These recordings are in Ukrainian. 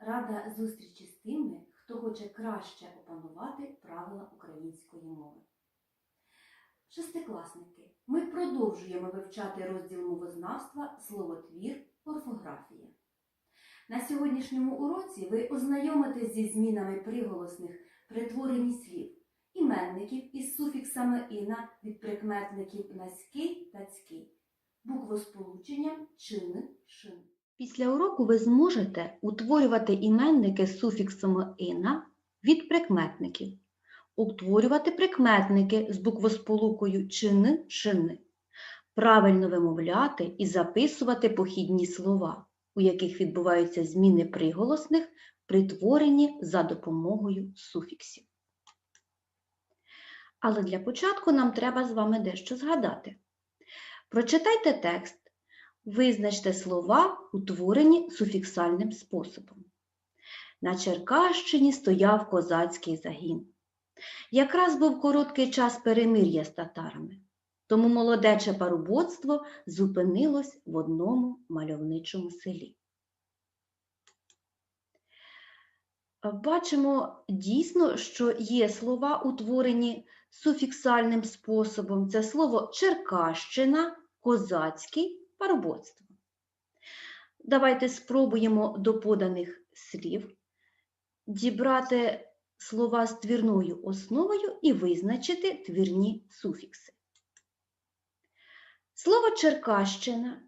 рада зустрічі з тими, хто хоче краще опанувати правила української мови. Шестикласники, ми продовжуємо вивчати розділ мовознавства словотвір, орфографія. На сьогоднішньому уроці ви ознайомитесь зі змінами приголосних при слів, іменників із суфіксами іна від прикметників наський та цький, буквосполученням чин, шин. Після уроку ви зможете утворювати іменники з суфіксом «ина» від прикметників, утворювати прикметники з буквосполукою «чини» «шини», правильно вимовляти і записувати похідні слова, у яких відбуваються зміни приголосних при творенні за допомогою суфіксів. Але для початку нам треба з вами дещо згадати. Прочитайте текст. Визначте слова, утворені суфіксальним способом. На Черкащині стояв козацький загін. Якраз був короткий час перемир'я з татарами, тому молодече парубоцтво зупинилось в одному мальовничому селі. Бачимо дійсно, що є слова, утворені суфіксальним способом. Це слово Черкащина, козацький парубоцтво. Давайте спробуємо до поданих слів дібрати слова з твірною основою і визначити твірні суфікси. Слово Черкащина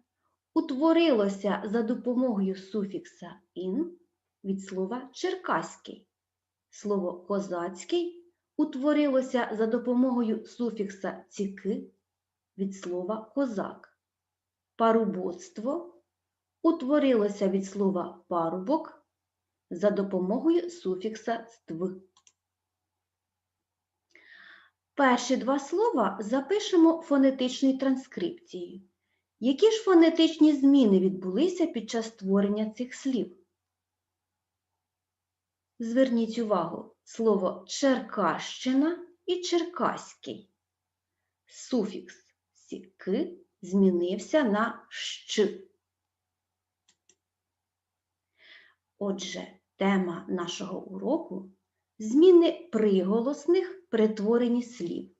утворилося за допомогою суфікса ін від слова черкаський. Слово козацький утворилося за допомогою суфікса ціки від слова козак. Парубоцтво утворилося від слова парубок за допомогою суфікса ств. Перші два слова запишемо фонетичною транскрипцією. Які ж фонетичні зміни відбулися під час створення цих слів? Зверніть увагу слово Черкащина і Черкаський. Суфікс сіки змінився на щ. Отже, тема нашого уроку зміни приголосних при творенні слів,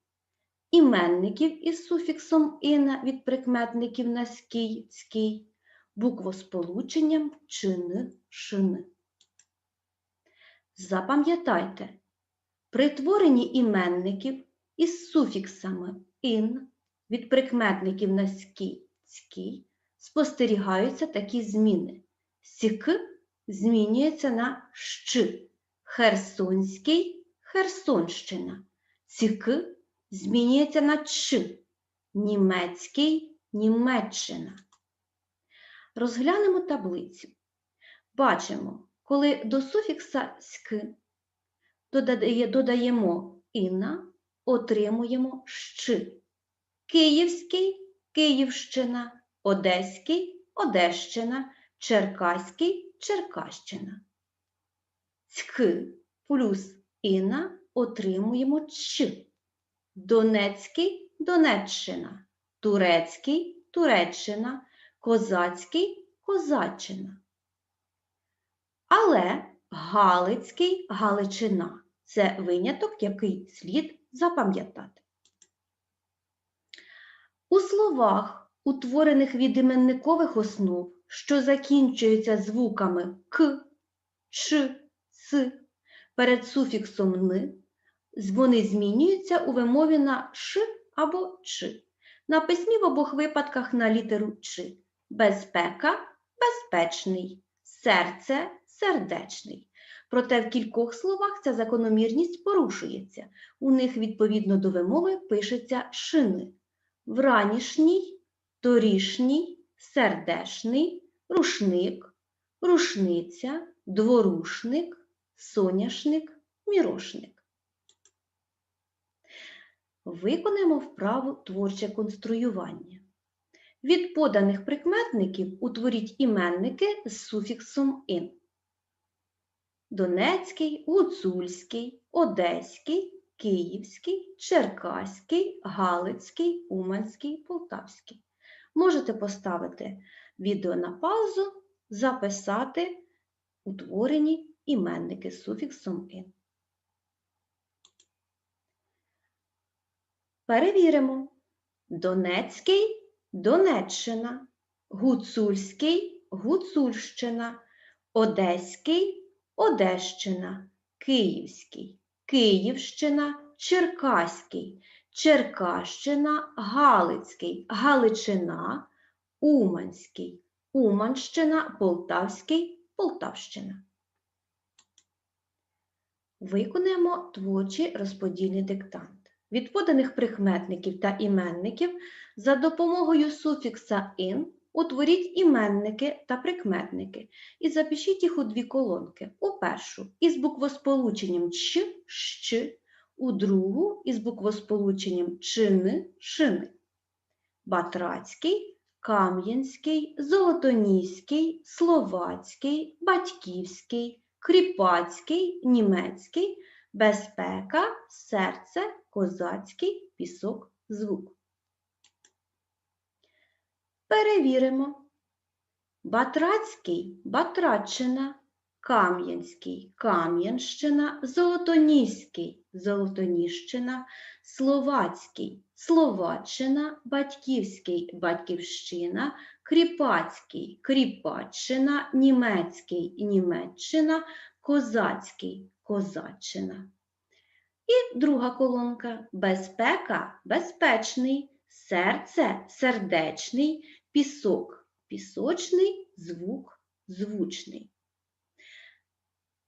іменників із суфіксом «ина» від прикметників на «ський», «цький», буквосполученням «чин», «шин». Запам'ятайте, при творенні іменників із суфіксами «ин» від прикметників на «ський», «цький» спостерігаються такі зміни. «Сік» змінюється на «щ», Херсонський – Херсонщина, «цік» змінюється на «ч», Німецький – Німеччина. Розглянемо таблицю. Бачимо, коли до суфікса «ськ» додаємо «іна», отримуємо «щ». Київський – Київщина, Одеський – Одещина, Черкаський – Черкащина. Цьк плюс «іна» отримуємо «ч». Донецький – Донеччина, Турецький – Туреччина, Козацький – Козаччина. Але Галицький – Галичина. Це виняток, який слід запам'ятати. У словах, утворених від іменникових основ, що закінчуються звуками к, ч, с, перед суфіксом н, вони змінюються у вимові на ш або ч. На письмі в обох випадках на літеру ч. Безпека безпечний, серце сердечний. Проте в кількох словах ця закономірність порушується. У них відповідно до вимови пишеться шини. Вранішній, торішній, сердешний, рушник, рушниця, дворушник, соняшник, мірошник. Виконаємо вправу творче конструювання. Від поданих прикметників утворіть іменники з суфіксом «ин». Донецький, Гуцульський, Одеський, Київський, Черкаський, Галицький, Уманський, Полтавський. Можете поставити відео на паузу, записати утворені іменники з суфіксом ин. Перевіримо. Донецький Донеччина, Гуцульський Гуцульщина, Одеський Одещина, Київський Київщина, Черкаський, Черкащина, Галицький, Галичина, Уманський, Уманщина, Полтавський, Полтавщина. Виконуємо творчий розподільний диктант. Від поданих прикметників та іменників за допомогою суфікса ин утворіть іменники та прикметники і запишіть їх у дві колонки. У першу із буквосполученням ч, щ, у другу із буквосполученням чин, шини. Батрацький, Кам'янський, Золотоніський, Словацький, Батьківський, Кріпацький, Німецький, Безпека, серце, козацький, пісок, звук. Перевіримо. Батрацький Батраччина, Кам'янський Кам'янщина, Золотоніський Золотоніщина, Словацький Словаччина, Батьківський Батьківщина, Кріпацький Кріпаччина, Німецький Німеччина, Козацький Козаччина. І друга колонка. Безпека. Безпечний, серце. Сердечний, пісок пісочний, звук звучний.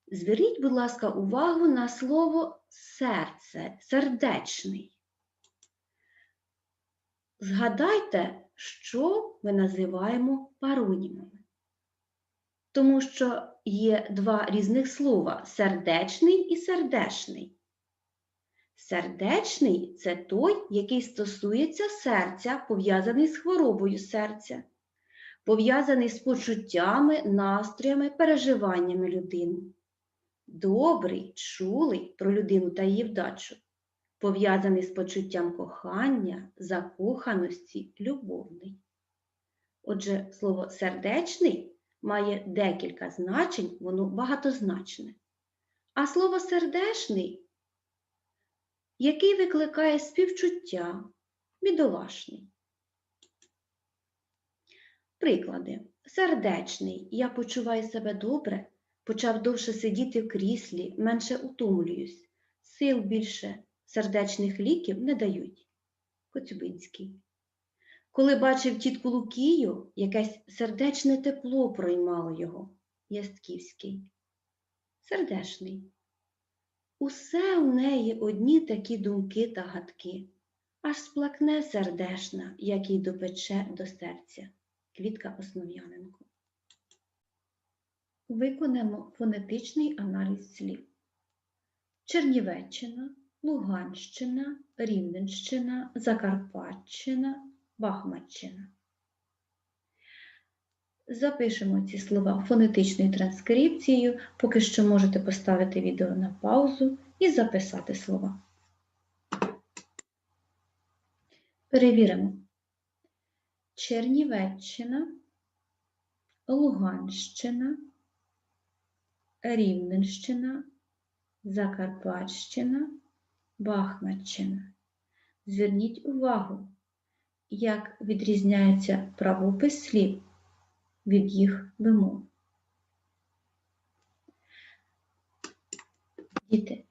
Зверніть, будь ласка, увагу на слово серце, сердечний. Згадайте, що ми називаємо паронімами. Тому що є два різних слова сердечний і сердешний. Сердечний це той, який стосується серця, пов'язаний з хворобою серця, пов'язаний з почуттями, настроями, переживаннями людини. Добрий, чулий про людину та її вдачу, пов'язаний з почуттям кохання, закоханості, любовний. Отже, слово сердечний має декілька значень, воно багатозначне. А слово сердешний який викликає співчуття, бідолашний. Приклади. Сердечний. Я почуваю себе добре, почав довше сидіти в кріслі, менше утомлююсь, сил більше, сердечних ліків не дають. Коцюбинський. Коли бачив тітку Лукію, якесь сердечне тепло проймало його. Ястківський. Сердешний. Усе у неї одні такі думки та гадки, аж сплакне сердешна, як їй допече до серця. Квітка Основ'яненко. Виконаємо фонетичний аналіз слів. Чернівеччина, Луганщина, Рівненщина, Закарпатщина, Бахмаччина. Запишемо ці слова фонетичною транскрипцією, поки що можете поставити відео на паузу і записати слова. Перевіримо. Чернівеччина, Луганщина, Рівненщина, Закарпатщина, Бахмаччина. Зверніть увагу, як відрізняється правопис слів від їх вимог. Діти,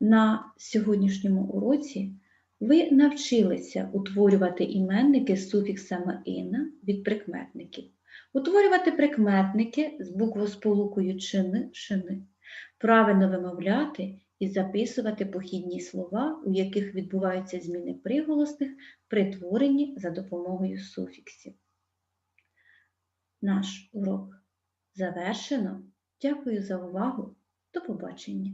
на сьогоднішньому уроці ви навчилися утворювати іменники з суфіксами «ина» від прикметників, утворювати прикметники з буквосполукою чини, шини, правильно вимовляти і записувати похідні слова, у яких відбуваються зміни приголосних при творенні за допомогою суфіксів. Наш урок завершено. Дякую за увагу. До побачення!